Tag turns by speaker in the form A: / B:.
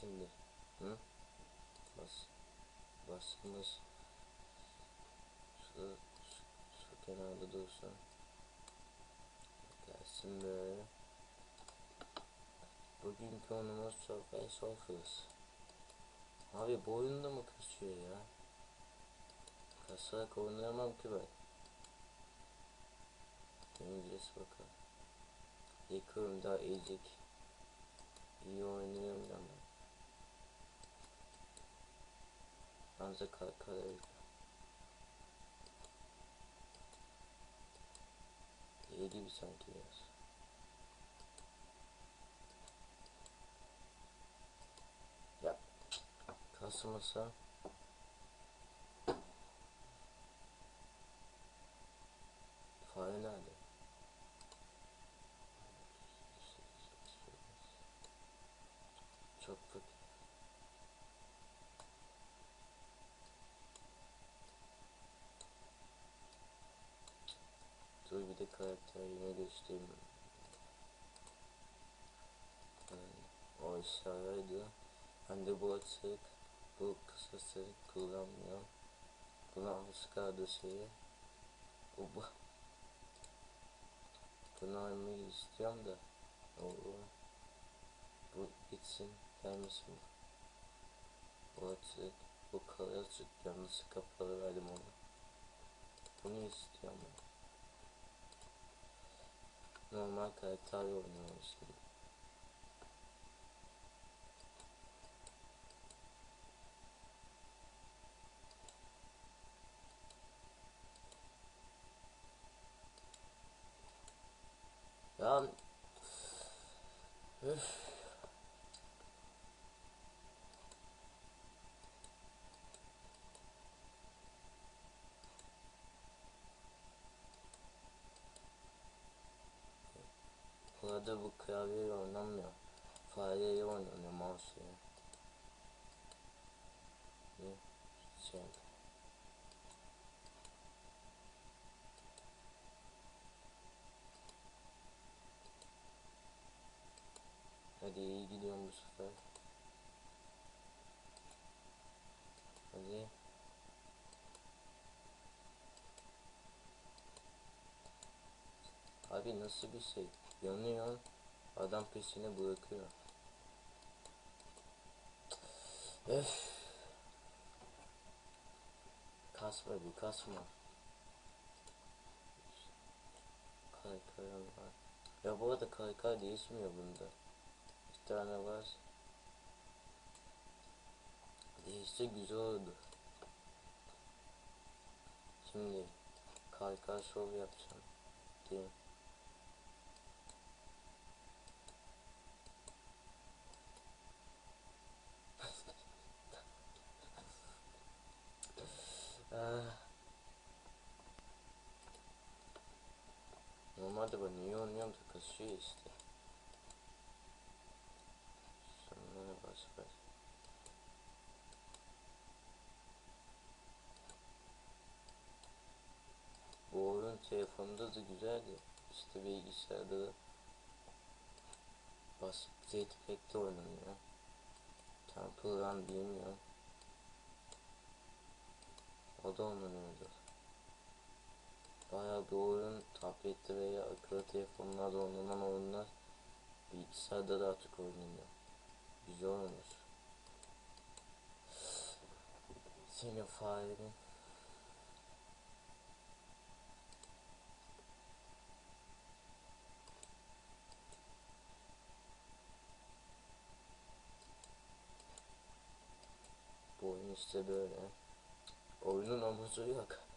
A: şimdi. Hı? Bas. Bassın bas. Şu, şu, şu kenarda dursun. Gelsin böyle. Bugünkü konumuz Survey Solfus. Abi bu oyunda mı kasıyor ya? Kasarak oynayamam ki ben. İngiliz bakın. Yıkıyorum daha iyilik. İyi oynuyorum ama. Ancak kalkar İyi gibi sanki biraz. Ya kasmasa Dur bir de karakterine göstereyim. Yani, o aşağıydı. Ben de bu açık, bu kısası kullanmıyorum. Kullanmış. Bu bu. Bunu almayı istiyorum da. O, bu gitsin, gelmesin. Bu açık, bu kara açık. Yalnız kapalı verdim onu. Bunu istiyorum ben. Normal karakter oynuyorum şimdi. Ya Üf. Bu arada bu klavyeyle oynanmıyor. Fareyle oynanıyor mouse ile. Ne? Şey. Hadi iyi gidiyorum bu sefer. Hadi. Abi nasıl bir şey? Yanıyor. Adam peşine bırakıyor. Öf. Kasma bir kasma. Kaykay var. Ya bu arada kaykay değişmiyor bunda. Bir tane var. Değişse güzel oldu. Şimdi kaykay şov yapacağım. Diyeyim. Normalde ben iyi oynuyorum da kasıyor işte. Sonuna bas bas. Bu oyun telefonda da güzeldi. İşte bilgisayarda da basit jetpack'te oynanıyor. Temple Run bilmiyorum. O da oynanıyordu. Bayağı bir oyun tablette veya akıllı telefonlarda oynanan oyunlar bilgisayarda da artık oynanıyor. Güzel oynuyor. Senin farenin Bu oyun işte böyle. Oyunun amacı yok.